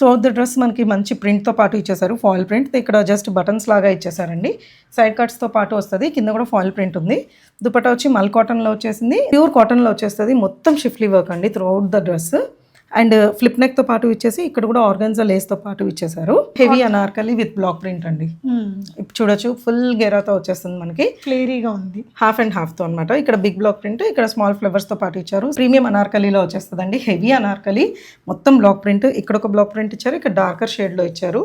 So the dress మనకి మంచి ప్రింట్తో పాటు ఇచ్చేసారు ఫాయిల్ ప్రింట్ ఇక్కడ జస్ట్ బటన్స్ లాగా ఇచ్చేసారండి సైడ్ కట్స్తో పాటు వస్తుంది. కింద కూడా ఫాయిల్ ప్రింట్ ఉంది. దుపట్టా వచ్చి మల్ కాటన్లో వచ్చేసింది. ప్యూర్ కాటన్లో వచ్చేస్తుంది. మొత్తం షిఫ్లీ వర్క్ అండి throughout the dress and flip నెక్తో పాటు ఇచ్చేసి ఇక్కడ కూడా ఆర్గన్జా లేస్తో పాటు ఇచ్చేసారు. Heavy anarkali with block print అండి. ఇప్పుడు చూడొచ్చు ఫుల్ గెరాతో వచ్చేస్తుంది మనకి. ఫ్లేరీగా ఉంది. హాఫ్ అండ్ హాఫ్తో అనమాట ఇక్కడ బిగ్ బ్లాక్ ప్రింట్ ఇక్కడ స్మాల్ ఫ్లవర్స్తో పాటు ఇచ్చారు. ప్రీమియం అనార్కలీలో వచ్చేస్తుంది అండి హెవీ అనార్కలి మొత్తం బ్లాక్ ప్రింట్. ఇక్కడ ఒక బ్లాక్ ప్రింట్ ఇచ్చారు ఇక్కడ డార్కర్ షేడ్లో ఇచ్చారు.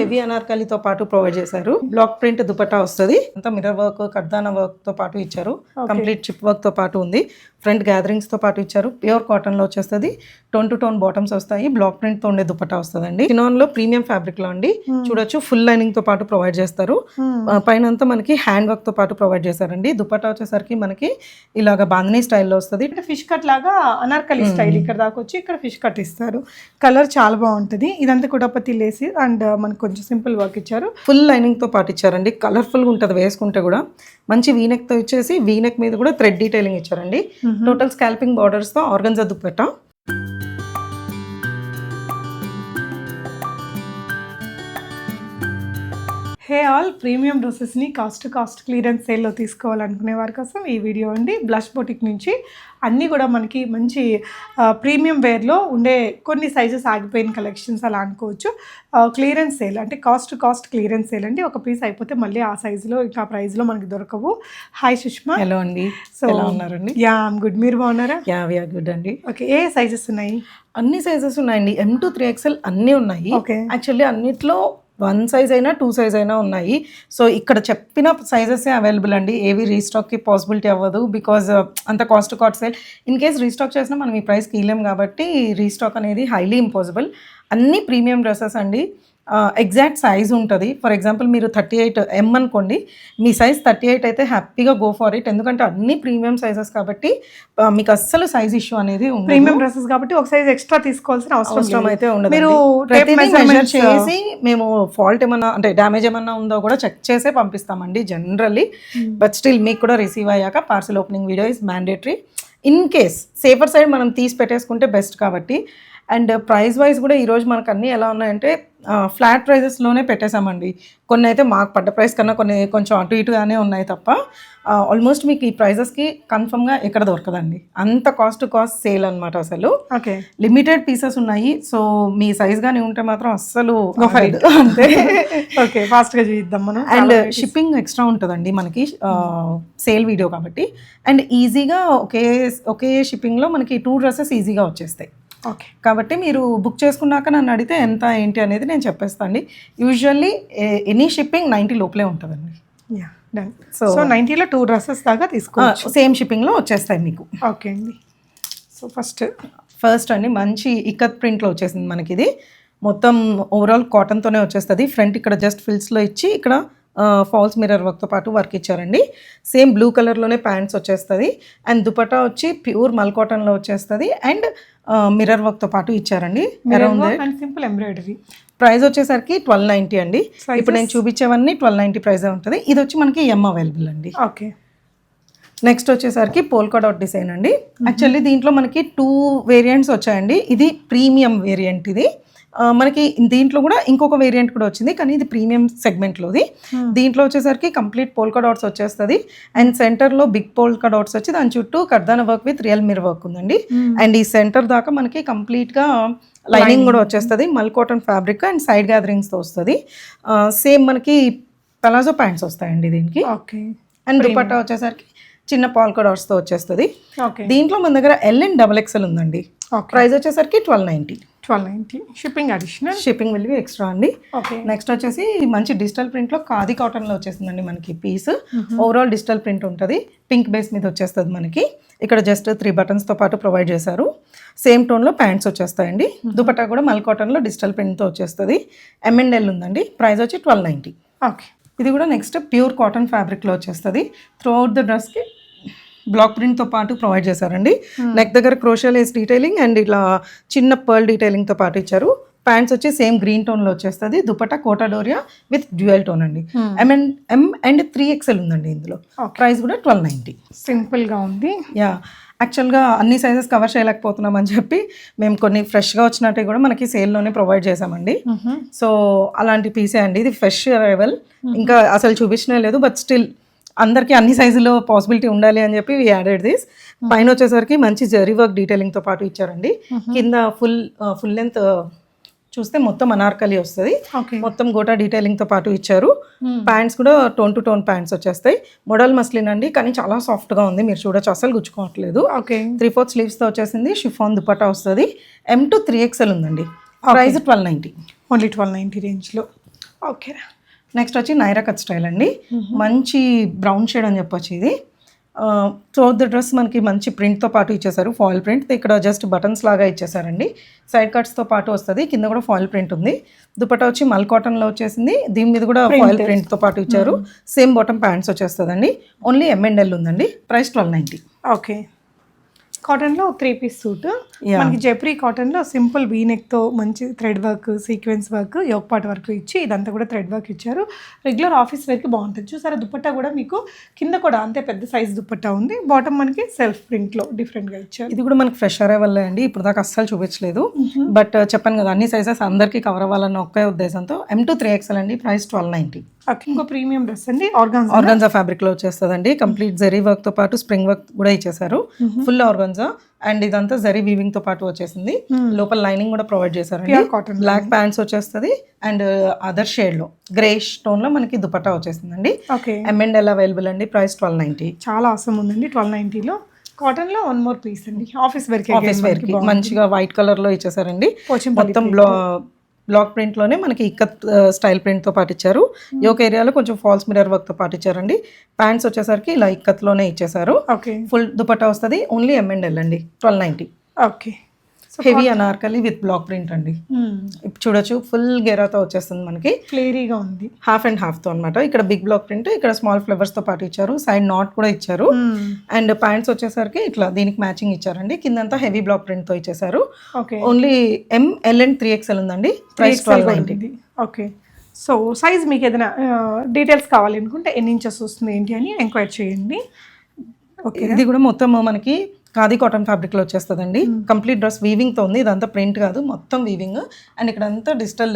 హెవీ అనార్కలితో పాటు ప్రొవైడ్ చేశారు. బ్లాక్ ప్రింట్ దుపట్టా వస్తుంది. అంతా మిర్రర్ వర్క్ కర్దానా వర్క్తో పాటు ఇచ్చారు. కంప్లీట్ చిప్ వర్క్తో పాటు ఉంది. ఫ్రంట్ గ్యాదరింగ్స్తో పాటు ఇచ్చారు. ప్యూర్ కాటన్లో వచ్చేస్తుంది. టోన్ టు టోన్ బాటమ్స్ వస్తాయి. బ్లాక్ ప్రింట్తో ఉండే దుపట్టా వస్తుందండి. చినాన్లో ప్రీమియం ఫ్యాబ్రిక్లో అండి. చూడొచ్చు. ఫుల్ లైనింగ్తో పాటు ప్రొవైడ్ చేస్తారు. ఆ, పైన అంతా మనకి హ్యాండ్ వర్క్తో పాటు ప్రొవైడ్ చేశారండి. దుపట్టా వచ్చేసరికి మనకి ఇలాగ బాంధనీ స్టైల్లో వస్తుంది. ఇక్కడ ఫిష్ కట్ లాగా అనార్కలి స్టైల్ ఇక్కడ దాకా వచ్చి ఇక్కడ ఫిష్ కట్ ఇస్తారు. కలర్ చాలా బాగుంటుంది. ఇదంతా కూడా లేసి అండ్ మనకు కొంచెం సింపుల్ వర్క్ ఇచ్చారు. ఫుల్ లైనింగ్తో పాటు ఇచ్చారండి. కలర్ఫుల్గా ఉంటుంది వేసుకుంటే కూడా. మంచి వీనెక్తో ఇచ్చేసి వీనెక్ మీద కూడా థ్రెడ్ డీటెయిలింగ్ ఇచ్చారండి. Total scalloping బార్డర్స్తో organza dupatta hey all premium డ్రెస్సెస్ని cost cost clearance సేల్లో తీసుకోవాలనుకునే వారి కోసం ఈ వీడియో అండి. బ్లష్ బొటిక్ నుంచి అన్నీ కూడా మనకి మంచి ప్రీమియం వేర్లో ఉండే కొన్ని సైజెస్ ఆగిపోయిన కలెక్షన్స్ అలా అనుకోవచ్చు. క్లియరెన్స్ సేల్ అంటే కాస్ట్ కాస్ట్ క్లియరెన్స్ సేల్ అండి. ఒక పీస్ అయిపోతే మళ్ళీ ఆ సైజులో ఇంకా ఆ ప్రైస్లో మనకి దొరకవు. హాయ్ సుష్మా. హలో అండి. సో ఎలా ఉన్నారండి? Yeah good. మీరు బాగున్నారా? యా వియా గుడ్ అండి. ఓకే ఏ సైజెస్ ఉన్నాయి? అన్ని సైజెస్ ఉన్నాయండి. ఎం టు త్రీ ఎక్స్ఎల్ అన్నీ ఉన్నాయి. ఓకే. యాక్చువల్లీ అన్నిట్లో వన్ సైజ్ అయినా టూ సైజ్ అయినా ఉన్నాయి. సో ఇక్కడ చెప్పిన సైజెస్ అవైలబుల్ అండి. ఏవి రీస్టాక్కి పాసిబిలిటీ అవ్వదు బికాజ్ uh, అంత cost cost sale in case restock చేసినా మనం ఈ ప్రైస్కి ఇవ్వలేం కాబట్టి రీస్టాక్ అనేది హైలీ ఇంపాసిబుల్ అన్ని ప్రీమియం డ్రెస్సెస్ అండి. ఎగ్జాక్ట్ సైజ్ ఉంటుంది. ఫర్ ఎగ్జాంపుల్ మీరు థర్టీ ఎయిట్ ఎం అనుకోండి మీ సైజ్ థర్టీ ఎయిట్ అయితే హ్యాపీగా గో ఫర్ ఇట్ ఎందుకంటే అన్ని ప్రీమియం సైజెస్ కాబట్టి మీకు అస్సలు సైజ్ ఇష్యూ అనేది ఉండదు. ప్రీమియం డ్రెస్సెస్ కాబట్టి ఒక సైజ్ ఎక్స్ట్రా తీసుకోవాల్సిన అవసరం. అయితే ఉండదు మీరు చేసి మేము ఫాల్ట్ ఏమన్నా అంటే డ్యామేజ్ ఏమన్నా ఉందో కూడా చెక్ చేసే పంపిస్తామండి జనరల్లీ బట్ స్టిల్ మీకు కూడా రిసీవ్ అయ్యాక parcel opening video is mandatory in case safer side మనం తీసి పెట్టేసుకుంటే బెస్ట్ కాబట్టి అండ్ ప్రైస్ వైజ్ కూడా ఈరోజు మనకు అన్నీ ఎలా ఉన్నాయంటే ఫ్లాట్ ప్రైజెస్లోనే పెట్టేశామండి. కొన్ని అయితే మాకు పడ్డ ప్రైస్ కన్నా కొన్ని కొంచెం అటు ఇటుగానే ఉన్నాయి తప్ప ఆల్మోస్ట్ మీకు ఈ ప్రైజెస్కి కన్ఫర్మ్గా ఎక్కడ దొరకదండి. అంత కాస్ట్ కాస్ట్ సేల్ అనమాట అసలు. ఓకే. లిమిటెడ్ పీసెస్ ఉన్నాయి. సో మీ సైజ్ గానీ ఉంటే మాత్రం అస్సలు. అంతే. ఓకే ఫాస్ట్గా చూద్దాం మనం. అండ్ షిప్పింగ్ ఎక్స్ట్రా ఉంటుందండి మనకి సేల్ వీడియో కాబట్టి. అండ్ ఈజీగా ఒకే ఒకే షిప్పింగ్లో మనకి టూ డ్రెస్సెస్ ఈజీగా వచ్చేస్తాయి. కాబట్టి మీరు బుక్ చేసుకున్నాక నన్ను అడిగితే ఎంత ఏంటి అనేది నేను చెప్పేస్తాను అండి యూజువల్లీ ఎనీ షిప్పింగ్ నైంటీ లోపలే ఉంటుందండి. డన్. So- సో నైన్టీలో టూ డ్రెస్సెస్ దాకా తీసుకోవచ్చు. సేమ్ షిప్పింగ్లో వచ్చేస్తాయి మీకు. ఓకే అండి. సో ఫస్ట్ ఫస్ట్ అండి మంచి ఇక్కత్ ప్రింట్లో వచ్చేసింది మనకి ఇది మొత్తం ఓవరాల్ కాటన్తోనే వచ్చేస్తుంది. ఫ్రంట్ ఇక్కడ జస్ట్ ఫిల్స్లో ఇచ్చి ఇక్కడ ఫాల్స్ మిర్రర్ వర్క్తో పాటు వర్క్ ఇచ్చారండి. సేమ్ బ్లూ కలర్లోనే ప్యాంట్స్ వచ్చేస్తుంది. అండ్ దుపట్టా వచ్చి ప్యూర్ మల్ కాటన్లో వచ్చేస్తుంది. అండ్ మిర్రర్ వర్క్తో పాటు ఇచ్చారండి. అరౌండ్ సింపుల్ ఎంబ్రాయిడరీ ప్రైస్ వచ్చేసరికి ట్వెల్వ్ నైంటీ అండి. ఇప్పుడు నేను చూపించేవన్నీ ట్వెల్వ్ నైంటీ ప్రైజే ఉంటుంది. ఇది వచ్చి మనకి ఎం అవైలబుల్ అండి. ఓకే నెక్స్ట్ వచ్చేసరికి పోల్కా డాట్ డిజైన్ అండి. యాక్చువల్లీ దీంట్లో మనకి టూ వేరియంట్స్ వచ్చాయండి. ఇది ప్రీమియం వేరియంట్ ఇది. మనకి దీంట్లో కూడా ఇంకొక వేరియంట్ కూడా వచ్చింది కానీ ఇది ప్రీమియం సెగ్మెంట్లోది దీంట్లో వచ్చేసరికి కంప్లీట్ పోల్కా డాట్స్ వచ్చేస్తుంది. అండ్ సెంటర్లో బిగ్ పోల్కా డాట్స్ వచ్చి దాని చుట్టూ కర్దాన work with real mirror work ఉందండి. అండ్ ఈ సెంటర్ దాకా మనకి కంప్లీట్గా లైనింగ్ కూడా వచ్చేస్తుంది mul cotton fabric and side గ్యాదరింగ్స్తో వస్తుంది. సేమ్ మనకి పలాజో ప్యాంట్స్ వస్తాయండి దీనికి. ఓకే. అండ్ దుపట్టా వచ్చేసరికి చిన్న పాల్కా డాట్స్తో వచ్చేస్తుంది. ఓకే. దీంట్లో మన దగ్గర ఎల్ అండ్ డబల్ ఎక్స్ఎల్ ఉందండి. ప్రైస్ వచ్చేసరికి twelve ninety twelve ninety shipping additional shipping will be extra అండి. ఓకే నెక్స్ట్ వచ్చేసి మంచి డిజిటల్ ప్రింట్లో ఖాదీ కాటన్లో వచ్చేసిందండి మనకి పీస్ ఓవరాల్ డిజిటల్ ప్రింట్ ఉంటుంది. పింక్ బేస్ మీద వచ్చేస్తుంది మనకి. ఇక్కడ జస్ట్ త్రీ బటన్స్తో పాటు ప్రొవైడ్ చేశారు. సేమ్ టోన్లో ప్యాంట్స్ వచ్చేస్తాయండి. దుపట్టా కూడా మల్ కాటన్లో డిజిటల్ ప్రింట్తో వచ్చేస్తుంది. ఎంఎన్ఎల్ ఉందండి. ప్రైస్ వచ్చి ట్వెల్వ్ నైంటీ ఓకే ఇది కూడా నెక్స్ట్ ప్యూర్ కాటన్ ఫ్యాబ్రిక్లో వచ్చేస్తుంది. త్రూ అవుట్ ద డ్రెస్కి బ్లాక్ ప్రింట్తో పాటు ప్రొవైడ్ చేశారండి. నెక్ దగ్గర క్రోషియల్ ఏస్ డీటెయిలింగ్ అండ్ ఇట్లా చిన్న పర్ల్ డీటెయిలింగ్తో పాటు ఇచ్చారు. ప్యాంట్స్ వచ్చి సేమ్ గ్రీన్ టోన్లో వచ్చేస్తుంది. Dupatta Kota Doria with dual tone అండి. M and M and three XL ఉందండి ఇందులో. ప్రైస్ కూడా ట్వెల్వ్ నైంటీ సింపుల్గా ఉంది. యా యాక్చువల్గా అన్ని సైజెస్ కవర్ చేయలేకపోతున్నాం అని చెప్పి మేము కొన్ని ఫ్రెష్గా వచ్చినట్టు కూడా మనకి సేల్లోనే ప్రొవైడ్ చేసామండి సో అలాంటి పీసే అండి. ఇది ఫ్రెష్ అరైవల్ ఇంకా అసలు చూపించనే లేదు బట్ స్టిల్ అందరికీ అన్ని సైజులో పాసిబిలిటీ ఉండాలి అని చెప్పి వి యాడెడ్ దిస్ పైన వచ్చేసరికి మంచి జరీ వర్క్ డీటెయిలింగ్తో పాటు ఇచ్చారండి. కింద ఫుల్ ఫుల్ లెంత్ చూస్తే మొత్తం అనార్కలి వస్తుంది. మొత్తం గోటా డీటెయిలింగ్తో పాటు ఇచ్చారు. ప్యాంట్స్ కూడా టోన్ టు టోన్ ప్యాంట్స్ వచ్చేస్తాయి. మోడల్ మస్లిన్ అండి కానీ చాలా సాఫ్ట్గా ఉంది. మీరు చూడొచ్చు అసలు గుచ్చుకోవట్లేదు. ఓకే. త్రీ ఫోర్త్ స్లీవ్స్తో వచ్చేసింది షిఫాన్ దుపట్టా వస్తుంది. ఎం టు త్రీ ఎక్స్ఎల్ ఉందండి. Price twelve ninety only twelve ninety రేంజ్లో ఓకే. నెక్స్ట్ వచ్చి నైరా కట్ స్టైల్ అండి. మంచి బ్రౌన్ షేడ్ అని చెప్పొచ్చు ఇది. సో ద డ్రెస్ మనకి మంచి ప్రింట్తో పాటు ఇచ్చేసారు ఫాయిల్ ప్రింట్ ఇక్కడ జస్ట్ బటన్స్ లాగా ఇచ్చేసారండి. సైడ్ కట్స్తో పాటు వస్తుంది కింద కూడా ఫాయిల్ ప్రింట్ ఉంది. దుపట్టా వచ్చి మల్ కాటన్లో వచ్చేసింది దీని మీద కూడా ఫాయిల్ ప్రింట్తో పాటు ఇచ్చారు. సేమ్ బాటమ్ ప్యాంట్స్ వచ్చేస్తుందండి. ఓన్లీ ఎంఎండ్ఎల్ ఉందండి. ప్రైస్ ట్వెల్వ్ నైంటీ ఓకే కాటన్లో త్రీ పీస్ సూట్. మనకి జెప్రీ కాటన్లో సింపుల్తో మంచి థ్రెడ్ వర్క్ సీక్వెన్స్ వర్క్ యోగపాట్ వర్క్ ఇచ్చి ఇదంతా కూడా థ్రెడ్ వర్క్ ఇచ్చారు. రెగ్యులర్ ఆఫీస్ వేర్కి బాగుంటుంది. చూసారా దుపట్టా కూడా మీకు కింద కూడా అంతే పెద్ద సైజ్ దుపట్టా ఉంది. బాటమ్ మనకి సెల్ఫ్ ప్రింట్లో డిఫరెంట్గా ఇచ్చారు. ఇది కూడా మనకి ఫ్రెష్ అరైవల్ అండి. ఇప్పుడు దాకా అస్సలు చూపించలేదు. బట్ చెప్పాను కదా అన్ని సైజెస్ అందరికీ కవర్ అవ్వాలన్న ఒకే ఉద్దేశంతో ఎం టూ త్రీ ఎక్స్ఎల్ అండి. ప్రైస్ ట్వెల్వ్ నైంటీ ఇంకో ప్రీమియం డ్రెస్ అండి. ఆర్గాన్స్ ఆర్గన్జా ఫ్యాబ్రిక్లో వచ్చేస్తుందండి. కంప్లీట్ జరీ వర్క్తో పాటు స్ప్రింగ్ వర్క్ కూడా ఇచ్చేసారు ఫుల్ ఆర్గన్జా అండ్ ఇదంతా జరీ వీవింగ్తో పాటు వచ్చేసింది. లోపల లైనింగ్ కూడా ప్రొవైడ్ చేశారండి. Pure cotton. బ్లాక్ ప్యాంట్స్ వచ్చేస్తుంది. అండ్ అదర్ షేడ్లో. గ్రేష్ టోన్లో మనకి దుపట్టా వచ్చేసిందండి. Okay M and L available అండి. ప్రైస్ ట్వెల్వ్ నైంటీ చాలా అవసరం ఉందండి ట్వెల్వ్ నైంటీలో కాటన్లో వన్ మోర్ పీస్ అండి. ఆఫీస్ వేర్కి ఆఫీస్ వేర్కి. మంచిగా వైట్ కలర్లో ఇచ్చేసారండి మొత్తం బ్లా బ్లాక్ ప్రింట్లోనే మనకి ఇక్కత్ స్టైల్ ప్రింట్తో పాటు ఇచ్చారు యోక్ ఏరియాలో కొంచెం ఫాల్స్ మిరర్ వర్క్తో పాటు ఇచ్చారండి ప్యాంట్స్ వచ్చేసరికి ఇలా ఇక్కత్లోనే ఇచ్చేసారు ఓకే. ఫుల్ దుపట్టా వస్తుంది. ఓన్లీ ఎం అండ్ ఎల్ అండి. Twelve ninety okay. Heavy anarkali with block print అండి. ఇప్పుడు చూడొచ్చు ఫుల్ గెరాతో వచ్చేస్తుంది మనకి. ఫ్లేరీగా ఉంది. హాఫ్ అండ్ హాఫ్తో అనమాట ఇక్కడ బిగ్ బ్లాక్ ప్రింట్ ఇక్కడ స్మాల్ ఫ్లవర్స్తో పాటు ఇచ్చారు సైడ్ నాట్ కూడా ఇచ్చారు. అండ్ ప్యాంట్స్ వచ్చేసరికి ఇట్లా దీనికి మ్యాచింగ్ ఇచ్చారండి. కిందంతా హెవీ బ్లాక్ ప్రింట్తో ఇచ్చేసారు okay only M L and three XL ఉందండి. Price twelve ninety okay so size మీకు ఏదైనా డీటెయిల్స్ కావాలి అనుకుంటే ఎన్ని ఇంచెస్ వస్తుంది ఏంటి అని ఎంక్వైరీ చేయండి. ఓకే ఇది కూడా మొత్తం మనకి ఖాదీ కాటన్ ఫ్యాబ్రిక్లో వచ్చేస్తుందండి. కంప్లీట్ డ్రెస్ వీవింగ్తో ఉంది. ఇదంతా ప్రింట్ కాదు. మొత్తం వీవింగ్ అండ్ ఇక్కడ అంతా డిజిటల్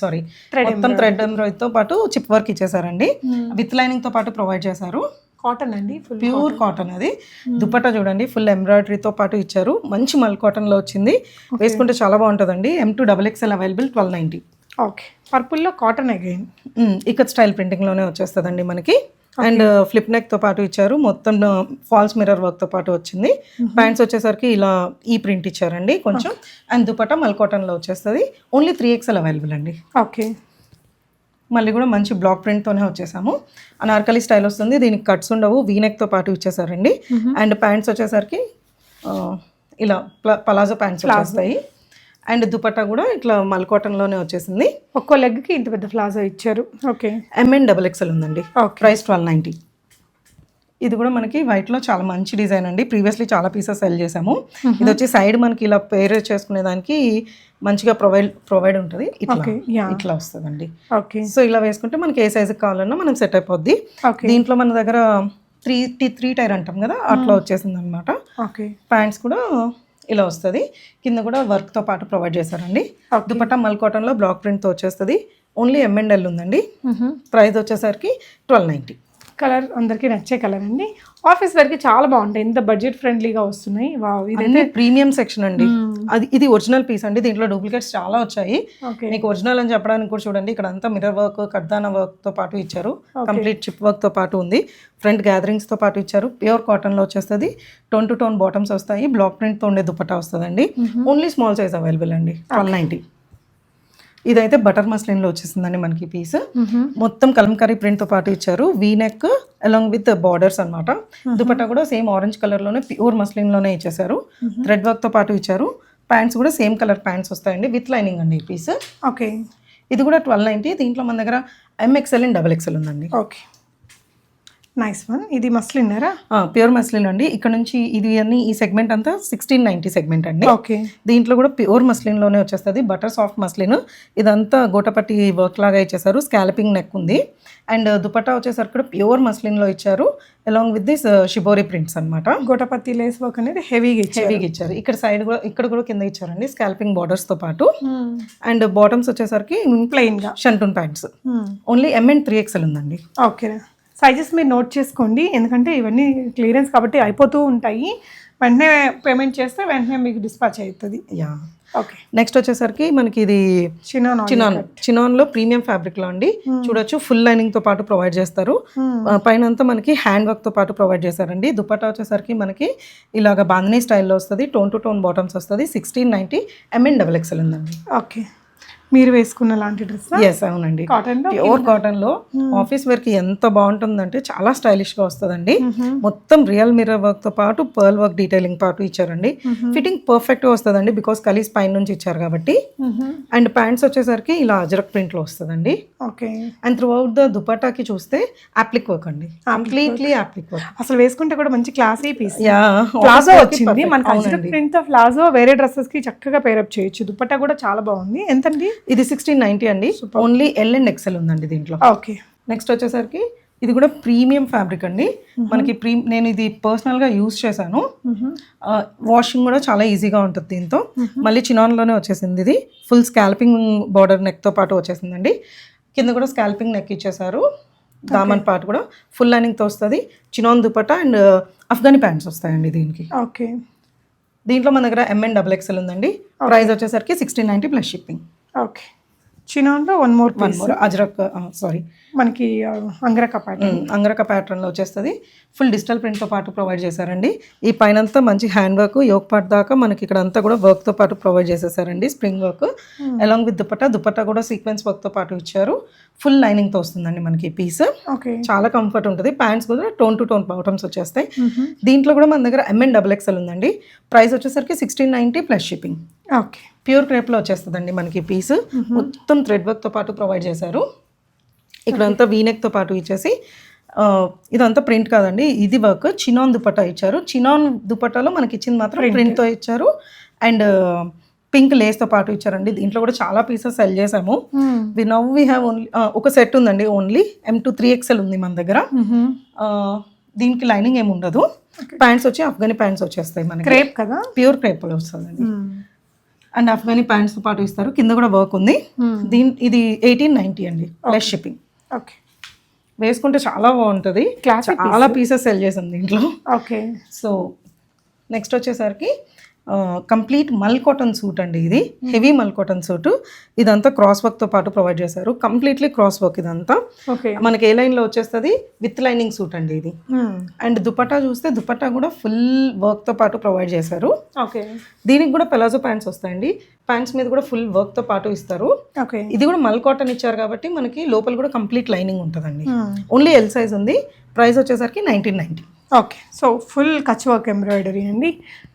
సారీ మొత్తం థ్రెడ్తో పాటు చిప్ వర్క్ ఇచ్చేసారండి. విత్ లైనింగ్తో పాటు ప్రొవైడ్ చేశారు. కాటన్ అండి? ప్యూర్ కాటన్ అది. దుపట్టా చూడండి. ఫుల్ ఎంబ్రాయిడరీతో పాటు ఇచ్చారు. మంచి మల్ కాటన్లో వచ్చింది. వేసుకుంటే చాలా బాగుంటుందండి. M to double XL available twelve ninety okay పర్పుల్లో cotton again ఇక్కడ స్టైల్ ప్రింటింగ్లోనే వచ్చేస్తుందండి మనకి. అండ్ ఫ్లిప్ నెక్తో పాటు ఇచ్చారు. మొత్తం ఫాల్స్ మిర్రర్ వర్క్తో పాటు వచ్చింది. ప్యాంట్స్ వచ్చేసరికి ఇలా ఈ ప్రింట్ ఇచ్చారండి కొంచెం. అండ్ దుపట్టా మల్ కాటన్లో వచ్చేస్తుంది. ఓన్లీ త్రీ ఎక్స్ఎల్ అవైలబుల్ అండి. ఓకే మళ్ళీ కూడా మంచి బ్లాక్ ప్రింట్ తోనే వచ్చేసాము. అనార్కలి స్టైల్ వస్తుంది. దీనికి కట్స్ ఉండవు. వీనెక్తో పాటు ఇచ్చేసారండి. అండ్ ప్యాంట్స్ వచ్చేసరికి ఇలా ప్ల- పలాజో ప్యాంట్స్ వచ్చేస్తాయి. అండ్ దుపట్టా కూడా ఇట్లా మల్ కాటన్లోనే వచ్చేసింది. ఒక్కో లెగ్కి ఇంత పెద్ద ఫ్లాజో ఇచ్చారు. Okay. M and double XL ఉందండి. ఓకే. ప్రైస్ ట్వెల్వ్ నైంటీ ఇది కూడా మనకి వైట్లో చాలా మంచి డిజైన్ అండి. ప్రీవియస్లీ చాలా పీసెస్ సెల్ చేసాము ఇది వచ్చి సైడ్ మనకి ఇలా పేర్ చేసుకునే దానికి మంచిగా ప్రొవైడ్ ప్రొవైడ్ ఉంటుంది. ఇట్లా. ఇట్లా వస్తుందండి. ఓకే. సో ఇలా వేసుకుంటే మనకి ఏ సైజు కావాలన్నా మనం సెట్ అయిపోద్ది. ఓకే. దీంట్లో మన దగ్గర త్రీ త్రీ టైర్ అంటాం కదా అట్లా వచ్చేసింది అనమాట ఓకే. ప్యాంట్స్ కూడా ఇలా వస్తుంది. కింద కూడా వర్క్తో పాటు ప్రొవైడ్ చేశారండి. దుపట్టా మల్ కాటన్లో బ్లాక్ ప్రింట్తో వచ్చేస్తుంది. ఓన్లీ ఎంఎండ్ఎల్ ఉందండి. ప్రైస్ వచ్చేసరికి ట్వెల్వ్ నైంటీ కలర్ అందరికీ నచ్చే కలర్ అండి. ఆఫీస్ వరకు చాలా బాగుంటాయి. ఇంత బడ్జెట్ ఫ్రెండ్లీగా వస్తున్నాయి. వావ్ ఇదైతే? ప్రీమియం సెక్షన్ అండి. అది ఇది ఒరిజినల్ పీస్ అండి. దీంట్లో డూప్లికేట్స్ చాలా వచ్చాయి. మీకు ఒరిజినల్ అని చెప్పడానికి కూడా చూడండి. ఇక్కడ అంతా మిర్రర్ వర్క్ కడ్దాన వర్క్తో పాటు ఇచ్చారు. కంప్లీట్ చిప్ వర్క్తో పాటు ఉంది. ఫ్రంట్ గ్యాదరింగ్స్తో పాటు ఇచ్చారు. ప్యూర్ కాటన్లో వచ్చేస్తుంది. టోన్ టు టోన్ బాటమ్స్ వస్తాయి. బ్లాక్ ప్రింట్తో ఉండే దుపట్టా వస్తుందండి. ఓన్లీ స్మాల్ సైజ్ అవైలబుల్ అండి. ట్వెల్వ్ నైంటీ ఇదైతే బటర్ మస్లిన్లో వచ్చేసిందండి మనకి పీస్. మొత్తం కలంకరీ ప్రింట్తో పాటు ఇచ్చారు. V neck along with borders అన్నమాట దుపట్టా కూడా సేమ్ ఆరెంజ్ కలర్లోనే ప్యూర్ మస్లిన్లోనే ఇచ్చేసారు థ్రెడ్ వర్క్తో పాటు ఇచ్చారు. ప్యాంట్స్ కూడా సేమ్ కలర్ ప్యాంట్స్ వస్తాయండి విత్ లైనింగ్ అండి ఈ పీస్. ఓకే. ఇది కూడా ట్వెల్వ్ నైంటీ దీంట్లో మన దగ్గర M XL and double XL ఉందండి. ఓకే. నైస్ వన్ ఇది మస్లిన్నరా ప్యూర్ మస్లిన్ అండి. ఇక్కడ నుంచి ఇది అన్ని ఈ సెగ్మెంట్ అంతా సిక్స్టీన్ నైన్టీ సెగ్మెంట్ అండి. ఓకే. దీంట్లో కూడా ప్యూర్ మస్లిన్లోనే వచ్చేస్తుంది. Butter soft muslin. ఇదంతా గోటపట్టి వర్క్ లాగా ఇచ్చేసారు. స్కాలపింగ్ నెక్ ఉంది. అండ్ దుపట్టా వచ్చేసరికి కూడా ప్యూర్ మస్లిన్లో ఇచ్చారు. Along with this shibori prints అన్నమాట. గోటపత్తి లేస్ వర్క్ అనేది హెవీగా ఇచ్చారు. హెవీగా ఇచ్చారు. ఇక్కడ సైడ్ కూడా ఇక్కడ కూడా కింద ఇచ్చారండి స్కాల్పింగ్ బార్డర్స్తో పాటు. అండ్ బాటమ్స్ వచ్చేసరికి ప్లెయిన్గా. Shantoon pants only M and three XL ఉందండి. ఓకే. సైజెస్ మీరు నోట్ చేసుకోండి. ఎందుకంటే ఇవన్నీ క్లియరెన్స్ కాబట్టి అయిపోతూ ఉంటాయి. వెంటనే పేమెంట్ చేస్తే వెంటనే మీకు డిస్పాచ్ అవుతుంది యా ఓకే నెక్స్ట్ వచ్చేసరికి మనకి ఇది చిన్న చినాన్ చినాన్లో ప్రీమియం ఫ్యాబ్రిక్లో అండి. చూడొచ్చు ఫుల్ లైనింగ్తో పాటు ప్రొవైడ్ చేస్తారు. ఆ, పైన అంతా మనకి హ్యాండ్ వర్క్తో పాటు ప్రొవైడ్ చేశారండి. దుపట్టా వచ్చేసరికి మనకి ఇలాగ బాంధనీ స్టైల్లో వస్తుంది. టోన్ టు టోన్ బాటమ్స్ వస్తుంది. Sixteen ninety M and double XL ఉందండి. ఓకే మీరు వేసుకున్న లాంటి డ్రెస్ ఎస్ అవునండి. కాటన్లో? ప్యూర్ కాటన్లో ఆఫీస్ వేర్కి ఎంత బాగుంటుందంటే చాలా స్టైలిష్గా వస్తుందండి. మొత్తం రియల్ మిర్రర్ వర్క్తో పాటు పర్ల్ వర్క్ డీటెయిలింగ్ పాటు ఇచ్చారండి. ఫిట్టింగ్ పర్ఫెక్ట్గా వస్తుందండి బికాస్ కలీస్ పైన నుంచి ఇచ్చారు కాబట్టి. అండ్ ప్యాంట్స్ వచ్చేసరికి ఇలా అజరక్ ప్రింట్లో వస్తుందండి. Okay and throughout the దుపట్టాకి చూస్తే అప్లిక్ వర్క్ అండి. కంప్లీట్లీ అప్లిక్ వర్క్ అసలు వేసుకుంటే కూడా మంచి క్లాసీ పీస్ ప్లాజో వచ్చింది. మనకి అజ్రక్ ప్రింట్తో ప్లాజో వేరే డ్రెస్సెస్కి చక్కగా పేరప్ చేయొచ్చు. దుపట్టా కూడా చాలా బాగుంది. ఎంతండి? ఇది సిక్స్టీన్ నైన్టీ అండి. ఓన్లీ ఎల్ అండ్ ఎక్సెల్ ఉందండి దీంట్లో. ఓకే నెక్స్ట్ వచ్చేసరికి ఇది కూడా ప్రీమియం ఫ్యాబ్రిక్ అండి. మనకి ప్రీ నేను ఇది పర్సనల్గా యూస్ చేశాను. వాషింగ్ కూడా చాలా ఈజీగా ఉంటుంది దీంతో. మళ్ళీ చినాన్లోనే వచ్చేసింది ఇది. ఫుల్ స్కాల్పింగ్ బార్డర్ నెక్తో పాటు వచ్చేసిందండి. కింద కూడా స్కాల్పింగ్ నెక్ ఇచ్చేసారు దామన్ పార్ట్ కూడా. ఫుల్ లైనింగ్తో వస్తుంది. Chinon dupatta and Afghani pants వస్తాయండి దీనికి. ఓకే దీంట్లో మన దగ్గర ఎంఎన్ డబుల్ ఎక్స్ఎల్ ఉందండి. ప్రైస్ వచ్చేసరికి sixteen ninety plus shipping okay. చినాన్లో one more one more ajrak sari మనకి అంగరక ప్యాటర్న్ అంగరక ప్యాటర్న్లో వచ్చేస్తుంది. ఫుల్ డిజిటల్ ప్రింట్తో పాటు ప్రొవైడ్ చేశారండి. ఈ పైనంతా మంచి హ్యాండ్ వర్క్ యోగ్ పార్ట్ దాకా మనకి ఇక్కడ అంతా కూడా వర్క్తో పాటు provide చేసేసారండి spring work along with dupatta dupatta కూడా సీక్వెన్స్ వర్క్తో పాటు ఇచ్చారు. ఫుల్ లైనింగ్తో వస్తుందండి మనకి పీస్ ఓకే. చాలా కంఫర్ట్ ఉంటుంది. ప్యాంట్స్ కూడా టోన్ టు టోన్ బాటమ్స్ వచ్చేస్తాయి. దీంట్లో కూడా మన దగ్గర ఎంఎన్ డబుల్ ఎక్స్ఎల్ ఉందండి. ప్రైస్ వచ్చేసరికి sixteen ninety plus shipping okay. Pure క్రేప్లో వచ్చేస్తుందండి మనకి పీస్. మొత్తం థ్రెడ్ వర్క్తో పాటు ప్రొవైడ్ చేశారు. ఇక్కడ అంతా వీనెక్తో పాటు ఇచ్చేసి ఇదంతా ప్రింట్ కాదండి ఇది వర్క్. చినాన్ దుపట్టా ఇచ్చారు. చినాన్ దుపట్టాలో మనకి ఇచ్చింది మాత్రం ప్రింట్తో ఇచ్చారు. అండ్ పింక్ లేస్తో పాటు ఇచ్చారండి. దీంట్లో కూడా చాలా పీసెస్ సెల్ చేసాము we now we have only ఒక సెట్ ఉందండి only. M to three XL ఉంది మన దగ్గర. దీనికి లైనింగ్ ఏమి ఉండదు ప్యాంట్స్ వచ్చి అఫ్ఘనీ ప్యాంట్స్ వచ్చేస్తాయి మనకి. క్రేప్ కదా? ప్యూర్ క్రేప్లో వస్తుందండి. అండ్ అఫ్ఘనీ ప్యాంట్స్తో పాటు ఇస్తారు. కింద కూడా వర్క్ ఉంది. దీని ఇది ఎయిటీన్ నైన్టీ అండి. Plus shipping. ఓకే వేసుకుంటే చాలా బాగుంటుంది. చాలా పీసెస్ సెల్ చేసాం దీంట్లో. ఓకే సో నెక్స్ట్ వచ్చేసరికి కంప్లీట్ మల్ కాటన్ సూట్ అండి ఇది. Heavy mul cotton suit. ఇదంతా క్రాస్ వర్క్తో పాటు ప్రొవైడ్ చేశారు. కంప్లీట్లీ క్రాస్ వర్క్ ఇదంతా. ఓకే. మనకి ఏ లైన్లో వచ్చేస్తుంది? విత్ లైనింగ్ సూట్ అండి ఇది. అండ్ దుపట్టా చూస్తే దుపట్టా కూడా ఫుల్ వర్క్తో పాటు ప్రొవైడ్ చేశారు. ఓకే. దీనికి కూడా పెలాజో ప్యాంట్స్ వస్తాయండి. ప్యాంట్స్ మీద కూడా ఫుల్ వర్క్తో పాటు ఇస్తారు. ఓకే. ఇది కూడా మల్ కాటన్ ఇచ్చారు కాబట్టి మనకి లోపల కూడా కంప్లీట్ లైనింగ్ ఉంటుందండి. ఓన్లీ ఎల్ సైజ్ ఉంది. ప్రైస్ వచ్చేసరికి nineteen ninety. Okay. So full Kutch work embroidery అండి.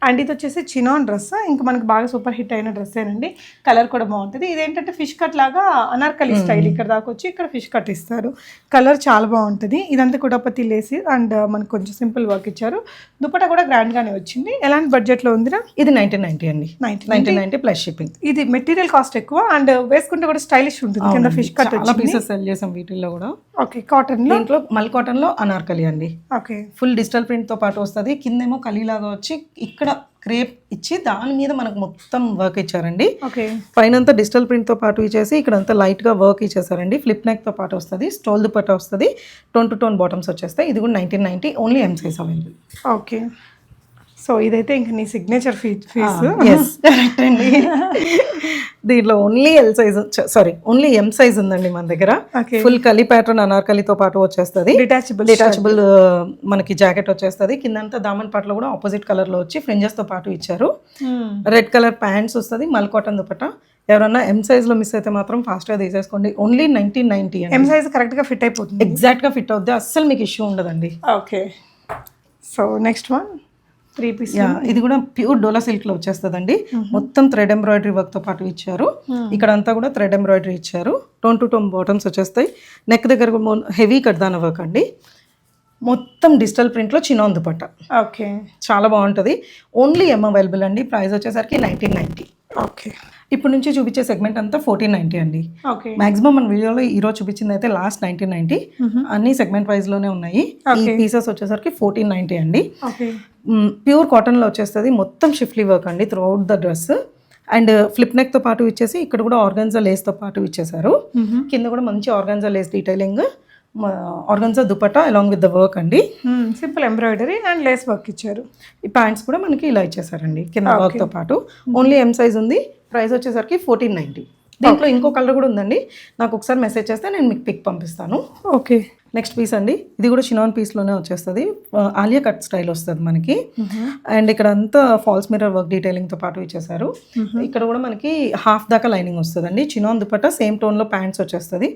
అండ్ ఇది వచ్చేసి చినాన్ డ్రెస్. ఇంకా మనకి బాగా సూపర్ హిట్ అయిన డ్రెస్ ఏనండి. కలర్ కూడా బాగుంటుంది. ఇదేంటంటే ఫిష్ కట్ లాగా అనార్కలి స్టైల్ ఇక్కడ దాకా వచ్చి ఇక్కడ ఫిష్ కట్ ఇస్తారు. కలర్ చాలా బాగుంటుంది. ఇదంతా కుడపతి లేసి అండ్ మనకు కొంచెం సింపుల్ వర్క్ ఇచ్చారు. దుపట్టా కూడా గ్రాండ్ గానే వచ్చింది. ఎలాంటి బడ్జెట్లో ఉందిరా? ఇది నైన్టీన్ నైన్టీ అండి. Ninety nineteen ninety plus shipping ఇది మెటీరియల్ కాస్ట్ ఎక్కువ అండ్ వేసుకుంటే కూడా స్టైలిష్ ఉంటుంది. కింద ఫిష్ కట్ చాలా పీసెస్ సెల్ చేసాం వీటిల్లో కూడా. ఓకే. కాటన్లో? దీంట్లో మల్ కాటన్లో అనార్కలి అండి. ఓకే. ఫుల్ డిజిటల్ ప్రింట్తో పాటు వస్తుంది. కిందేమో కలిలాగా వచ్చి ఇక్కడ క్రేప్ ఇచ్చి దాని మీద మనకు మొత్తం వర్క్ ఇచ్చారండి. ఓకే. పైనంతా డిజిటల్ ప్రింట్తో పాటు ఇచ్చేసి ఇక్కడ అంతా లైట్గా వర్క్ ఇచ్చేసారండి. ఫ్లిప్ నెక్తో పాటు వస్తుంది. స్టోల్ దుపట్టా వస్తుంది. టోన్ టు టోన్ బాటమ్స్ వచ్చేస్తాయి. ఇది కూడా nineteen ninety only M size available okay. So ఇదైతే ఇంక నీ సిగ్నేచర్ ఫీ ఫీస్ ఎస్ కరెక్ట్ అండి. దీంట్లో only L size sorry only M size ఉందండి మన దగ్గర. ఫుల్ కలి ప్యాటర్న్ అనార్కలితో పాటు వచ్చేస్తుంది. డిటాచబుల్ డిటాచబుల్ మనకి జాకెట్ వచ్చేస్తుంది. కిందంతా దామన్ పాటలో కూడా ఆపోజిట్ కలర్లో వచ్చి fringes తో పాటు ఇచ్చారు. రెడ్ కలర్ ప్యాంట్స్ వస్తుంది మల్ కాటన్ దుపట్టా. ఎవరన్నా ఎం సైజ్లో మిస్ అయితే మాత్రం ఫాస్ట్గా తీసేసుకోండి. Only nineteen ninety M size కరెక్ట్గా ఫిట్ అయిపోతుంది. ఎగ్జాక్ట్గా ఫిట్ అవుద్ది. అస్సలు మీకు ఇష్యూ ఉండదండి. Okay so next one three piece ఇది కూడా ప్యూర్ డోలా సిల్క్లో వచ్చేస్తుందండి మొత్తం థ్రెడ్ ఎంబ్రాయిడరీ వర్క్తో పాటు ఇచ్చారు. ఇక్కడ అంతా కూడా థ్రెడ్ ఎంబ్రాయిడరీ ఇచ్చారు. టోన్ టు టోన్ బాటమ్స్ వచ్చేస్తాయి. నెక్ దగ్గర హెవీ కడ్దాన వర్క్ అండి. మొత్తం డిజిటల్ ప్రింట్లో చిన్నోన్ దుపట్టా ఓకే. చాలా బాగుంటుంది. ఓన్లీ ఎం అవైలబుల్ అండి. ప్రైస్ వచ్చేసరికి నైన్టీన్ నైంటీ ఓకే. ఇప్పుడు నుంచి చూపించే సెగ్మెంట్ అంతా ఫోర్టీన్ నైంటీ అండి. మాక్సిమం మన వీడియోలో ఈ రోజు చూపించింది అయితే లాస్ట్ నైన్టీన్ నైన్టీ అన్ని సెగ్మెంట్ వైజ్లోనే ఉన్నాయి. ఈ పీసెస్ వచ్చేసరికి ఫోర్టీన్ నైన్టీ అండి. ప్యూర్ కాటన్లో వచ్చేస్తుంది. మొత్తం షిఫ్లీ వర్క్ అండి throughout the dress and flip నెక్తో పాటు ఇచ్చేసి ఇక్కడ కూడా ఆర్గన్జా లేస్తో పాటు ఇచ్చేసారు కింద కూడా మంచి organza lace detailing organza dupatta along with the work అండి. Simple embroidery and lace work ఇచ్చారు. ఈ ప్యాంట్స్ కూడా మనకి ఇలా ఇచ్చేసారండి కింద వర్క్తో పాటు. ఓన్లీ ఎం సైజ్ ఉంది ప్రైస్ వచ్చేసరికి ఫోర్టీన్ నైంటీ దీంట్లో ఇంకో కలర్ కూడా ఉందండి నాకు ఒకసారి మెసేజ్ చేస్తే నేను మీకు పిక్ పంపిస్తాను. ఓకే నెక్స్ట్ పీస్ అండి. ఇది కూడా చినాన్ పీస్లోనే వచ్చేస్తుంది. ఆలియా కట్ స్టైల్ వస్తుంది మనకి. అండ్ ఇక్కడ అంతా ఫాల్స్ మిర్రర్ వర్క్ డీటెయిలింగ్తో పాటు ఇచ్చేసారు ఇక్కడ కూడా మనకి హాఫ్ దాకా లైనింగ్ వస్తుందండి. చినాన్ దుపట్టా సేమ్ టోన్లో ప్యాంట్స్ వచ్చేస్తుంది.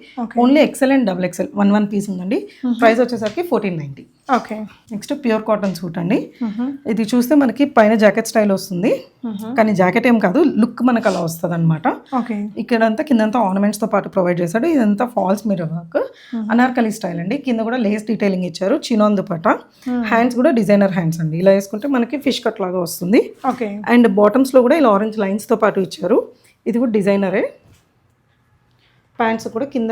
Only XL and double XL one one piece ఉందండి. ప్రైస్ వచ్చేసరికి fourteen ninety okay next pure cotton suit అండి. ఇది చూస్తే మనకి పైన జాకెట్ స్టైల్ వస్తుంది. కానీ జాకెట్ ఏం కాదు లుక్ మనకు అలా వస్తుంది అనమాట ఓకే ఇక్కడంతా కిందంతా ornaments తో పాటు ప్రొవైడ్ చేశాడు. ఇదంతా false mirror work anarkali style అండి. కింద కూడా లేస్ డీటెయిలింగ్ ఇచ్చారు. చినాన్ దుపట్టా హ్యాండ్స్ కూడా డిజైనర్ హ్యాండ్స్ అండి. ఇలా వేసుకుంటే మనకి ఫిష్ కట్ లాగా వస్తుంది. ఓకే. అండ్ బాటమ్స్లో కూడా ఇలా ఆరెంజ్ లైన్స్తో పాటు ఇచ్చారు. ఇది కూడా డిజైనరే ప్యాంట్స్ కూడా కింద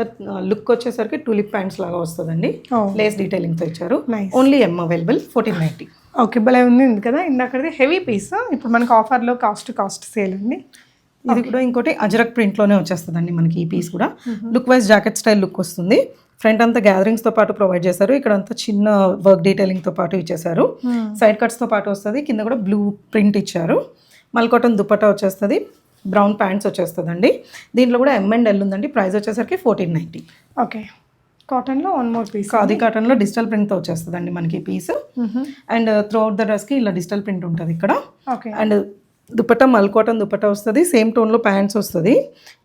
లుక్ వచ్చేసరికి టూలిప్ ప్యాంట్స్ లాగా వస్తుందండి. లేస్ డీటెయిలింగ్తో ఇచ్చారు. Only M available fourteen ninety okay భలే ఉంది. కదా? ఇందాకది హెవీ పీస్ ఇప్పుడు మనకు ఆఫర్లో కాస్ట్ కాస్ట్ సేల్ అండి. ఇది కూడా ఇంకోటి అజరక్ ప్రింట్లోనే వచ్చేస్తుందండి మనకి ఈ పీస్ కూడా. Look wise jacket style look వస్తుంది. ఫ్రంట్ అంతా gatherings తో పాటు ప్రొవైడ్ చేశారు. ఇక్కడ అంతా చిన్న వర్క్ డీటెయిలింగ్తో పాటు ఇచ్చేసారు సైడ్ కట్స్తో పాటు వస్తుంది. కింద కూడా బ్లూ ప్రింట్ ఇచ్చారు. మల్కోటన్ దుపట్టా వచ్చేస్తుంది. బ్రౌన్ ప్యాంట్స్ వచ్చేస్తుందండి. దీంట్లో కూడా ఎం అండ్ ఎల్ ఉందండి. ప్రైస్ వచ్చేసరికి ఫోర్టీన్ నైంటీ ఓకే కాటన్లో వన్ మోర్ పీస్ ఖాదీ కాటన్లో డిజిటల్ ప్రింట్తో వచ్చేస్తుందండి మనకి piece and throughout the డ్రెస్కి ఇలా డిజిటల్ ప్రింట్ ఉంటుంది ఇక్కడ. ఓకే అండ్ దుపట్టా మల్ కాటన్ దుపట్టా వస్తుంది. సేమ్ టోన్లో ప్యాంట్స్ వస్తుంది.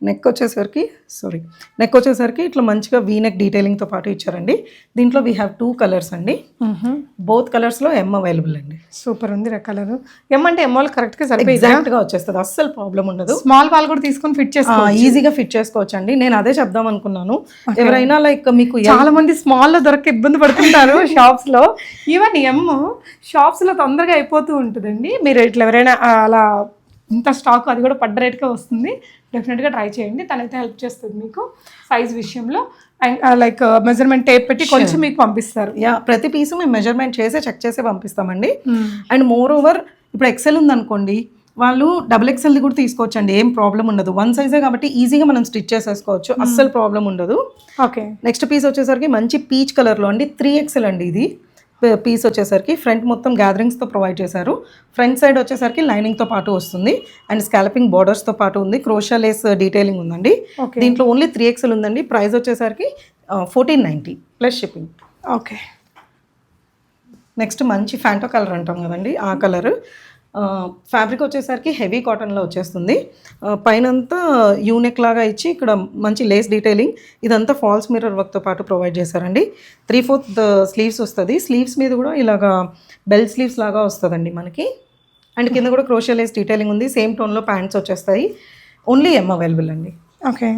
నెక్ వచ్చేసరికి సారీ నెక్ వచ్చేసరికి ఇట్లా మంచిగా వీ నెక్ డీటెయిలింగ్తో పాటు ఇచ్చారండి. దీంట్లో వీ హ్యావ్ టూ కలర్స్ అండి. బోత్ కలర్స్లో ఎమ్ అవైలబుల్ అండి. సూపర్ ఉంది కలర్ ఏమంటే ఎమ్మోల్ కరెక్ట్గా సరిపోయింది? ఎగ్జాక్ట్గా వచ్చేస్తుంది. అస్సలు ప్రాబ్లం ఉండదు. స్మాల్ వాళ్ళు కూడా తీసుకొని ఫిట్ చేసుకో ఈజీగా ఫిట్ చేసుకోవచ్చు అండి నేను అదే చెప్దాం అనుకున్నాను. ఎవరైనా లైక్ మీకు చాలా మంది స్మాల్లో దొరక ఇబ్బంది పడుతుంటారు షాప్స్లో. ఈవెన్ ఎమ్ షాప్స్లో తొందరగా అయిపోతూ ఉంటుందండి. మీరు ఇట్లా ఎవరైనా అలా ఇంత స్టాక్ అది కూడా పడ్డ రేట్గా వస్తుంది. డెఫినెట్గా ట్రై చేయండి. తనైతే హెల్ప్ చేస్తుంది మీకు సైజ్ విషయంలో. లైక్ మెజర్మెంట్ టేప్ పెట్టి కొంచెం మీకు పంపిస్తారు. యా ప్రతి పీస్ మేము మెజర్మెంట్ చేసి చెక్ చేసి పంపిస్తామండి. అండ్ మోర్ ఓవర్ ఇప్పుడు ఎక్సెల్ ఉందనుకోండి వాళ్ళు డబుల్ ఎక్సెల్ కూడా తీసుకోవచ్చండి. ఏం ప్రాబ్లం ఉండదు. వన్ సైజే కాబట్టి ఈజీగా మనం స్టిచ్ చేసేసుకోవచ్చు. అస్సలు ప్రాబ్లం ఉండదు. ఓకే నెక్స్ట్ పీస్ వచ్చేసరికి మంచి పీచ్ కలర్లో అండి. త్రీ ఎక్సెల్ అండి ఇది. పీస్ వచ్చేసరికి ఫ్రంట్ మొత్తం గ్యాదరింగ్స్తో ప్రొవైడ్ చేశారు. ఫ్రంట్ సైడ్ వచ్చేసరికి లైనింగ్తో పాటు వస్తుంది. అండ్ స్కాలపింగ్ బార్డర్స్తో పాటు ఉంది. క్రోషా లేస్ డీటెయిలింగ్ ఉందండి. దీంట్లో ఓన్లీ త్రీ ఎక్సెల్ ఉందండి. ప్రైస్ వచ్చేసరికి fourteen ninety plus shipping okay next మంచి ఫ్యాంటో కలర్ అంటాం కదండి. ఆ కలర్ ఫ్యాబ్రిక్ వచ్చేసరికి హెవీ కాటన్లో వచ్చేస్తుంది. పైనంతా యూనెక్ లాగా ఇచ్చి ఇక్కడ మంచి లేస్ డీటెయిలింగ్ ఇదంతా ఫాల్స్ మిర్రర్ వర్క్తో పాటు ప్రొవైడ్ చేశారండి. త్రీ ఫోర్త్ స్లీవ్స్ వస్తుంది. స్లీవ్స్ మీద కూడా ఇలాగా బెల్ స్లీవ్స్ లాగా వస్తుందండి మనకి. అండ్ కింద కూడా క్రోషియల్ లేస్ డీటెయిలింగ్ ఉంది. సేమ్ టోన్లో ప్యాంట్స్ వచ్చేస్తాయి. ఓన్లీ ఎమ్ అవైలబుల్ అండి. ఓకే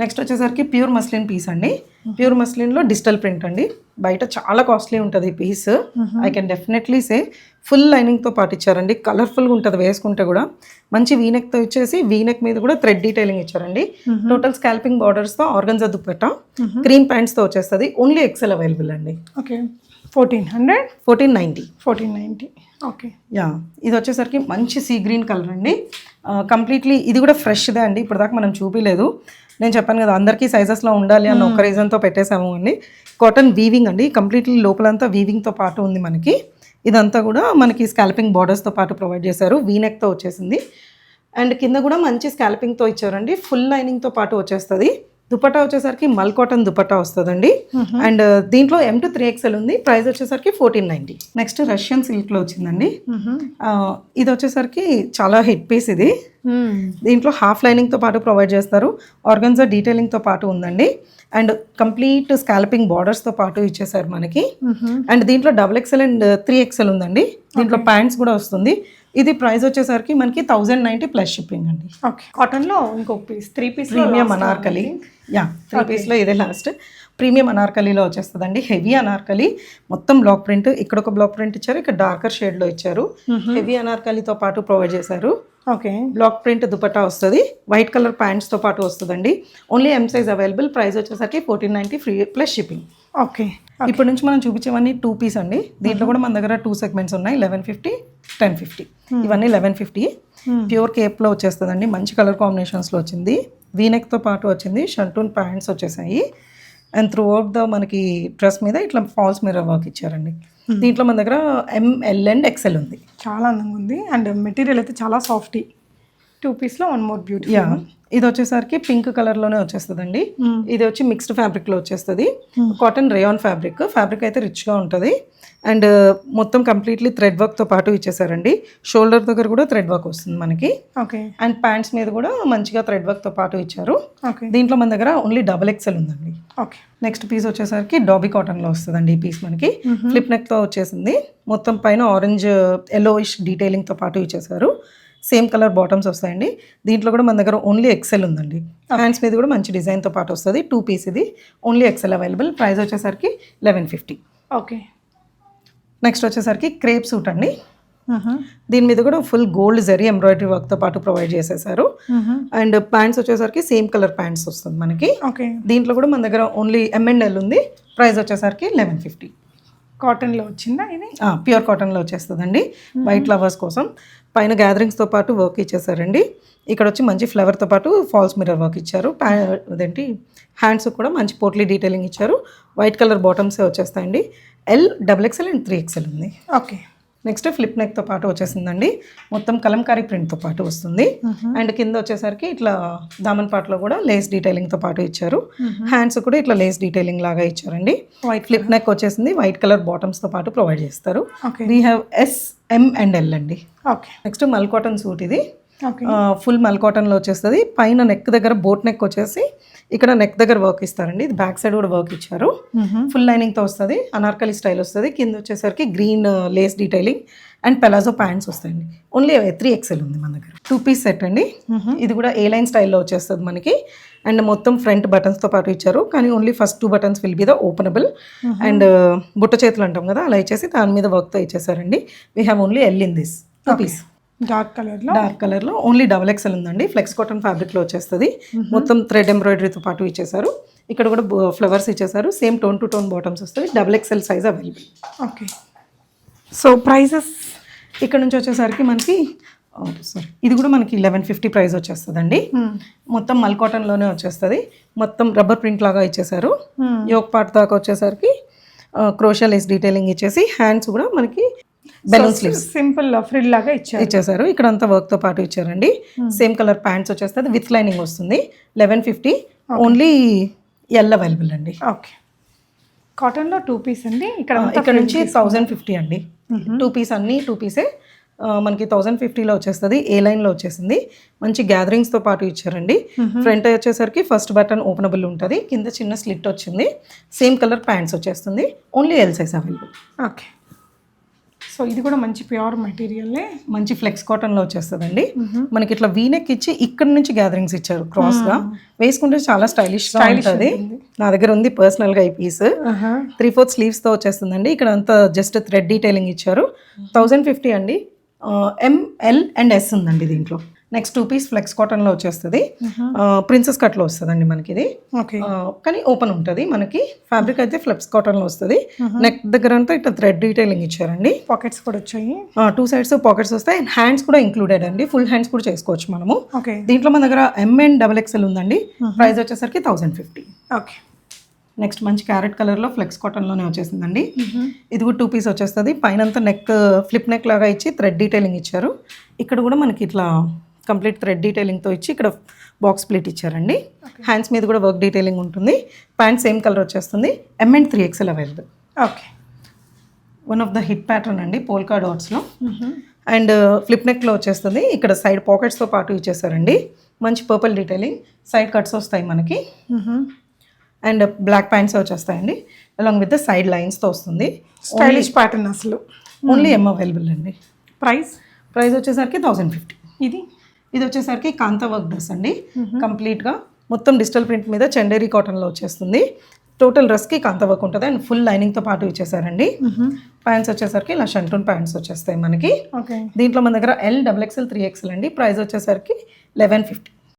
నెక్స్ట్ వచ్చేసరికి ప్యూర్ మస్లిన్ పీస్ అండి. ప్యూర్ మస్లిన్లో డిజిటల్ ప్రింట్ అండి. బయట చాలా కాస్ట్లీ ఉంటుంది ఈ piece I can definitely say full లైనింగ్తో పాటు ఇచ్చారండి కలర్ఫుల్గా ఉంటుంది వేసుకుంటే కూడా. మంచి వీనెక్తో ఇచ్చేసి వీనెక్ మీద కూడా థ్రెడ్ డీటెయిలింగ్ ఇచ్చారండి. టోటల్ స్కాల్పింగ్ బార్డర్స్తో ఆర్గన్జా దుప్పట్ట. క్రీమ్ ప్యాంట్స్తో వచ్చేస్తుంది. ఓన్లీ ఎక్సెల్ అవైలబుల్ అండి. Okay fourteen hundred fourteen ninety fourteen ninety okay yeah ఇది వచ్చేసరికి మంచి సీ గ్రీన్ కలర్ అండి. కంప్లీట్లీ ఇది కూడా ఫ్రెష్దే అండి. ఇప్పుడు దాకా మనం చూపించలేదు నేను చెప్పాను కదా అందరికీ సైజెస్లో ఉండాలి అన్న ఒక రీజన్తో పెట్టేసాము అండి. కాటన్ వీవింగ్ అండి. కంప్లీట్లీ లోపలంతా వీవింగ్తో పాటు ఉంది మనకి. ఇదంతా కూడా మనకి స్కాల్పింగ్ బార్డర్స్తో పాటు ప్రొవైడ్ చేశారు. వీనెక్తో వచ్చేసింది. అండ్ కింద కూడా మంచి స్కాల్పింగ్తో ఇచ్చారండి. ఫుల్ లైనింగ్తో పాటు వచ్చేస్తుంది. దుపట్టా వచ్చేసరికి మల్ కాటన్ దుపట్టా వస్తుందండి. అండ్ దీంట్లో ఎం టు త్రీ ఎక్స్ఎల్ ఉంది. ప్రైస్ వచ్చేసరికి ఫోర్టీన్ నైంటీ నెక్స్ట్ రష్యన్ సిల్క్లో వచ్చిందండి. ఇది వచ్చేసరికి చాలా హిట్ పీస్ ఇది. దీంట్లో హాఫ్ లైనింగ్తో పాటు ప్రొవైడ్ చేస్తారు. ఆర్గన్జా డీటెయిలింగ్తో పాటు ఉందండి. అండ్ కంప్లీట్ స్కాల్పింగ్ బార్డర్స్తో పాటు ఇచ్చేసారు మనకి. అండ్ దీంట్లో double XL and three XL ఉందండి. దీంట్లో ప్యాంట్స్ కూడా వస్తుంది. ఇది ప్రైస్ వచ్చేసరికి మనకి థౌజండ్ నైంటీ ప్లస్ షిప్పింగ్ అండి. ఓకే కాటన్లో ఇంకొక piece three piece premium anarkali yeah three పీస్లో ఇదే లాస్ట్ ప్రీమియం అనార్కలీలో వచ్చేస్తుందండి. హెవీ అనార్కలి మొత్తం బ్లాక్ ప్రింట్ ఇక్కడ ఒక బ్లాక్ ప్రింట్ ఇచ్చారు ఇక్కడ డార్కర్ షేడ్లో ఇచ్చారు. హెవీ అనార్కలితో పాటు ప్రొవైడ్ చేశారు. ఓకే బ్లాక్ ప్రింట్ దుపట్టా వస్తుంది. వైట్ కలర్ ప్యాంట్స్తో పాటు వస్తుందండి. Only M size available price వచ్చేసరికి fourteen ninety free plus shipping okay ఇప్పటి నుంచి మనం చూపించేవన్నీ టూ పీస్ అండి. దీంట్లో కూడా మన దగ్గర టూ సెగ్మెంట్స్ ఉన్నాయి. లెవెన్ ఫిఫ్టీ టెన్ ఫిఫ్టీ ఇవన్నీ లెవెన్ ఫిఫ్టీ ప్యూర్ కేప్లో వచ్చేస్తుందండి. మంచి కలర్ కాంబినేషన్స్లో వచ్చింది. వీనెక్తో పాటు వచ్చింది. షంటూన్ ప్యాంట్స్ వచ్చేసాయి. అండ్ త్రూ అవుట్ ద మనకి డ్రెస్ మీద ఇట్లా ఫాల్స్ మిర్రర్ వర్క్ ఇచ్చారండి. దీంట్లో మన దగ్గర ఎంఎల్ అండ్ ఎక్సెల్ ఉంది. చాలా అందంగా ఉంది. అండ్ మెటీరియల్ అయితే చాలా సాఫ్టీ టూ పీస్లో వన్ మోర్ బ్యూటీ ఇది వచ్చేసరికి పింక్ కలర్లోనే వచ్చేస్తుందండి ఇది వచ్చి మిక్స్డ్ ఫ్యాబ్రిక్లో వచ్చేస్తుంది కాటన్ రేయాన్ ఫ్యాబ్రిక్. ఫ్యాబ్రిక్ అయితే రిచ్గా ఉంటుంది. అండ్ మొత్తం కంప్లీట్లీ థ్రెడ్ వర్క్తో పాటు ఇచ్చేసారండి. షోల్డర్ దగ్గర కూడా థ్రెడ్ వర్క్ వస్తుంది మనకి. ఓకే. అండ్ ప్యాంట్స్ మీద కూడా మంచిగా థ్రెడ్ వర్క్తో పాటు ఇచ్చారు. ఓకే. దీంట్లో మన దగ్గర ఓన్లీ డబుల్ ఎక్సెల్ ఉందండి. ఓకే. నెక్స్ట్ పీస్ వచ్చేసరికి డాబీ కాటన్లో వస్తుందండి ఈ పీస్ మనకి. ఫ్లిప్ నెక్తో వచ్చేసింది. మొత్తం పైన ఆరెంజ్ ఎల్లోయిష్ డీటెయిలింగ్తో పాటు ఇచ్చేసారు. సేమ్ కలర్ బాటమ్స్ వస్తాయండి. దీంట్లో కూడా మన దగ్గర ఓన్లీ ఎక్సెల్ ఉందండి. హ్యాండ్స్ మీద కూడా మంచి డిజైన్తో పాటు వస్తుంది. టూ పీస్ ఇది. ఓన్లీ ఎక్సెల్ అవైలబుల్ ప్రైస్ వచ్చేసరికి లెవెన్ ఫిఫ్టీ ఓకే నెక్స్ట్ వచ్చేసరికి క్రేప్ సూట్ అండి. దీని మీద కూడా ఫుల్ గోల్డ్ జరీ ఎంబ్రాయిడరీ వర్క్తో పాటు ప్రొవైడ్ చేసేసారు. అండ్ ప్యాంట్స్ వచ్చేసరికి సేమ్ కలర్ ప్యాంట్స్ వస్తుంది మనకి. ఓకే దీంట్లో కూడా మన దగ్గర ఓన్లీ ఎంఎన్ఎల్ ఉంది. ప్రైస్ వచ్చేసరికి లెవెన్ ఫిఫ్టీ కాటన్లో వచ్చిందా ఇది? ప్యూర్ కాటన్లో వచ్చేస్తుందండి. వైట్ లవర్స్ కోసం. పైన గ్యాదరింగ్స్తో పాటు వర్క్ ఇచ్చేసారండి ఇక్కడ వచ్చి మంచి ఫ్లవర్తో పాటు ఫాల్స్ మిర్రర్ వర్క్ ఇచ్చారు. ప్యా అదేంటి హ్యాండ్స్ కూడా మంచి పోట్లీ డీటెయిలింగ్ ఇచ్చారు. వైట్ కలర్ బాటమ్సే వచ్చేస్తాయండి. L double XL and three XL ఉంది. ఓకే నెక్స్ట్ ఫ్లిప్ నెక్తో పాటు వచ్చేసిందండి. మొత్తం కలంకారీ ప్రింట్తో పాటు వస్తుంది. అండ్ కింద వచ్చేసరికి ఇట్లా దామన్ పాటలో కూడా లేస్ డీటెయిలింగ్తో పాటు ఇచ్చారు. హ్యాండ్స్ కూడా ఇట్లా లేస్ డీటెయిలింగ్ లాగా ఇచ్చారండి. వైట్ ఫ్లిప్ నెక్ వచ్చేసింది. వైట్ కలర్ బాటమ్స్తో పాటు ప్రొవైడ్ చేస్తారు. Okay. We have S M and L అండి. Okay. Next mul cotton suit ఇది. ఫుల్ మల్ కాటన్లో వచ్చేస్తుంది. పైన నెక్ దగ్గర బోట్ నెక్ వచ్చేసి ఇక్కడ నెక్ దగ్గర వర్క్ ఇస్తారండి. ఇది బ్యాక్ సైడ్ కూడా వర్క్ ఇచ్చారు. ఫుల్ లైనింగ్తో వస్తుంది. అనార్కలి స్టైల్ వస్తుంది. కింద వచ్చేసరికి green lace detailing and palazzo pants వస్తాయండి. ఓన్లీ త్రీ ఎక్సెల్ ఉంది మన దగ్గర. టూ పీస్ సెట్ అండి. ఇది కూడా ఏ లైన్ స్టైల్లో వచ్చేస్తుంది మనకి. అండ్ మొత్తం ఫ్రంట్ బటన్స్తో పాటు ఇచ్చారు. కానీ only first two buttons will be the openable and బుట్ట చేతులు అంటాం కదా అలా ఇచ్చేసి దాని మీద వర్క్తో ఇచ్చేసారండి. We have only L in this two piece dark కలర్లో? డార్క్ కలర్లో ఓన్లీ డబల్ ఎక్సెల్ ఉందండి. ఫ్లెక్స్ కాటన్ ఫ్యాబ్రిక్లో వచ్చేస్తుంది మొత్తం థ్రెడ్ ఎంబ్రాయిడరీతో పాటు ఇచ్చేసారు ఇక్కడ కూడా ఫ్లవర్స్ ఇచ్చేసారు same tone to tone bottoms వస్తుంది. Double XL size available. Okay. So prices? ఇక్కడ నుంచి వచ్చేసరికి మనకి సారీ ఇది కూడా మనకి లెవెన్ ఫిఫ్టీ ప్రైస్ వచ్చేస్తుందండి. మొత్తం మల్ కాటన్లోనే వచ్చేస్తుంది. మొత్తం రబ్బర్ ప్రింట్ లాగా ఇచ్చేసారు యోక్ పార్ట్ దాకా వచ్చేసరికి క్రోషియల్ లేస్ డీటెయిలింగ్ ఇచ్చేసి హ్యాండ్స్ కూడా మనకి బెలూన్ స్లీవ్స్ సింపుల్ ఫ్రిల్ లాగా ఇచ్చారు. ఇచ్చేసారు ఇక్కడ అంతా వర్క్తో పాటు ఇచ్చారండి. సేమ్ కలర్ ప్యాంట్స్ వచ్చేస్తుంది. విత్ లైనింగ్ వస్తుంది. Eleven fifty only L available అండి. ఓకే కాటన్లో టూ పీస్ అండి. ఇక్కడ ఇక్కడ నుంచి థౌజండ్ ఫిఫ్టీ అండి. టూ పీస్ అన్ని టూ పీసే మనకి థౌజండ్ ఫిఫ్టీలో వచ్చేస్తుంది. ఏ లైన్లో వచ్చేసింది. మంచి గ్యాదరింగ్స్తో పాటు ఇచ్చారండి. ఫ్రంట్ వచ్చేసరికి ఫస్ట్ బటన్ ఓపెనబుల్ ఉంటుంది. కింద చిన్న స్లిట్ వచ్చింది. సేమ్ కలర్ ప్యాంట్స్ వచ్చేస్తుంది. Only L size available okay so ఇది కూడా మంచి ప్యూర్ మెటీరియల్లే మంచి ఫ్లెక్స్ కాటన్లో వచ్చేస్తుందండి. మనకి ఇట్లా వీనెక్ ఇచ్చి ఇక్కడ నుంచి గ్యాదరింగ్స్ ఇచ్చారు క్రాస్గా వేసుకుంటే చాలా స్టైలిష్గా ఉంటుంది. నా దగ్గర ఉంది పర్సనల్గా ఈ పీస్ త్రీ ఫోర్త్ స్లీవ్స్తో వచ్చేస్తుందండి. ఇక్కడ అంతా జస్ట్ థ్రెడ్ డీటెయిలింగ్ ఇచ్చారు. థౌజండ్ ఫిఫ్టీ అండి. ఎంఎల్ అండ్ ఎస్ ఉందండి దీంట్లో. నెక్స్ట్ టూ పీస్ ఫ్లెక్స్ కాటన్లో వచ్చేస్తుంది. ప్రిన్సెస్ కట్లో వస్తుందండి మనకి ఇది కానీ ఓపెన్ ఉంటుంది మనకి. ఫ్యాబ్రిక్ అయితే ఫ్లెక్స్ కాటన్లో వస్తుంది. నెక్ దగ్గర అంతా ఇట్లా థ్రెడ్ డీటెయిలింగ్ ఇచ్చారండి. పాకెట్స్ కూడా వచ్చాయి. టూ సైడ్స్ పాకెట్స్ వస్తాయి. అండ్ హ్యాండ్స్ కూడా ఇంక్లూడెడ్ అండి. ఫుల్ హ్యాండ్స్ కూడా చేసుకోవచ్చు మనము. ఓకే దీంట్లో మన దగ్గర ఎం అండ్ డబల్ ఎక్స్ఎల్ ఉందండి. ప్రైస్ వచ్చేసరికి థౌసండ్ ఫిఫ్టీ ఓకే నెక్స్ట్ మంచి క్యారెట్ కలర్లో ఫ్లెక్స్ కాటన్లోనే వచ్చేసిందండి. ఇది కూడా టూ పీస్ వచ్చేస్తుంది. పైన అంతా నెక్ ఫ్లిప్ నెక్ లాగా ఇచ్చి థ్రెడ్ డీటెయిలింగ్ ఇచ్చారు. ఇక్కడ కూడా మనకి ఇట్లా కంప్లీట్ థ్రెడ్ డీటెయిలింగ్తో ఇచ్చి ఇక్కడ బాక్స్ ప్లేట్ ఇచ్చారండి. హ్యాండ్స్ మీద కూడా వర్క్ డీటెయిలింగ్ ఉంటుంది. ప్యాంట్ సేమ్ కలర్ వచ్చేస్తుంది. M and three XL available okay one of the hit pattern అండి పోల్కా డాట్స్లో అండ్ ఫ్లిప్ నెక్లో వచ్చేస్తుంది. ఇక్కడ సైడ్ పాకెట్స్తో పాటు ఇచ్చేసారండి. మంచి పర్పుల్ డీటెయిలింగ్ సైడ్ కట్స్ వస్తాయి మనకి. అండ్ బ్లాక్ ప్యాంట్స్ వచ్చేస్తాయండి. అలాంగ్ విత్ ద సైడ్ లైన్స్తో వస్తుంది. స్టైలిష్ ప్యాటర్న్ అసలు. ఓన్లీ ఎమ్ అవైలబుల్ అండి. ప్రైస్ ప్రైస్ వచ్చేసరికి థౌజండ్ ఫిఫ్టీ ఇది? ఇది వచ్చేసరికి కాంతా వర్క్ డ్రెస్ అండి. కంప్లీట్గా మొత్తం డిజిటల్ ప్రింట్ మీద చందేరి కాటన్లో వచ్చేస్తుంది. టోటల్ డ్రెస్కి కాంతా వర్క్ ఉంటుంది అండ్ ఫుల్ లైనింగ్తో పాటు ఇచ్చేసారండి. ప్యాంట్స్ వచ్చేసరికి ఇలా షంటూన్ ప్యాంట్స్ వచ్చేస్తాయి మనకి. ఓకే. దీంట్లో మన దగ్గర L double XL three XL అండి. ప్రైస్ వచ్చేసరికి లెవెన్ ఫిఫ్టీ